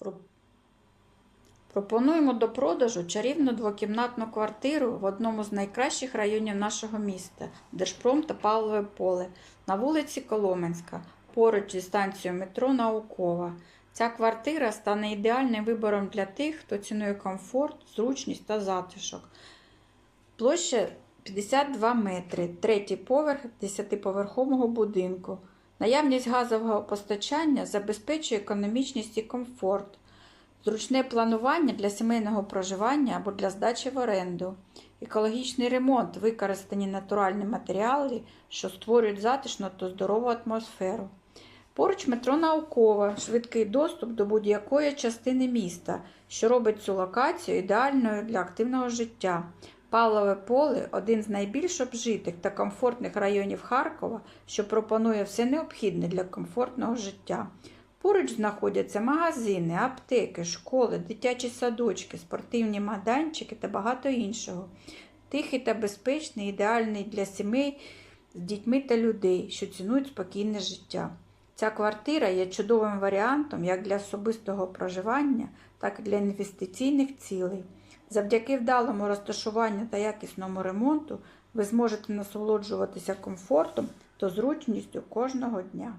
Про- Пропонуємо до продажу чарівну двокімнатну квартиру в одному з найкращих районів нашого міста Держпром та Павлове поле на вулиці Коломенська, поруч зі станцією метро Наукова. Ця квартира стане ідеальним вибором для тих, хто цінує комфорт, зручність та затишок. Площа 52 метри, третій поверх 10-поверхового будинку. Наявність газового постачання забезпечує економічність і комфорт. Зручне планування для сімейного проживання або для здачі в оренду, екологічний ремонт, використані натуральні матеріали, що створюють затишну та здорову атмосферу. Поруч метро наукова, швидкий доступ до будь-якої частини міста, що робить цю локацію ідеальною для активного життя. Павлове поле один з найбільш обжитих та комфортних районів Харкова, що пропонує все необхідне для комфортного життя. Поруч знаходяться магазини, аптеки, школи, дитячі садочки, спортивні майданчики та багато іншого. Тихий та безпечний, ідеальний для сімей з дітьми та людей, що цінують спокійне життя. Ця квартира є чудовим варіантом як для особистого проживання, так і для інвестиційних цілей. Завдяки вдалому розташуванню та якісному ремонту ви зможете насолоджуватися комфортом та зручністю кожного дня.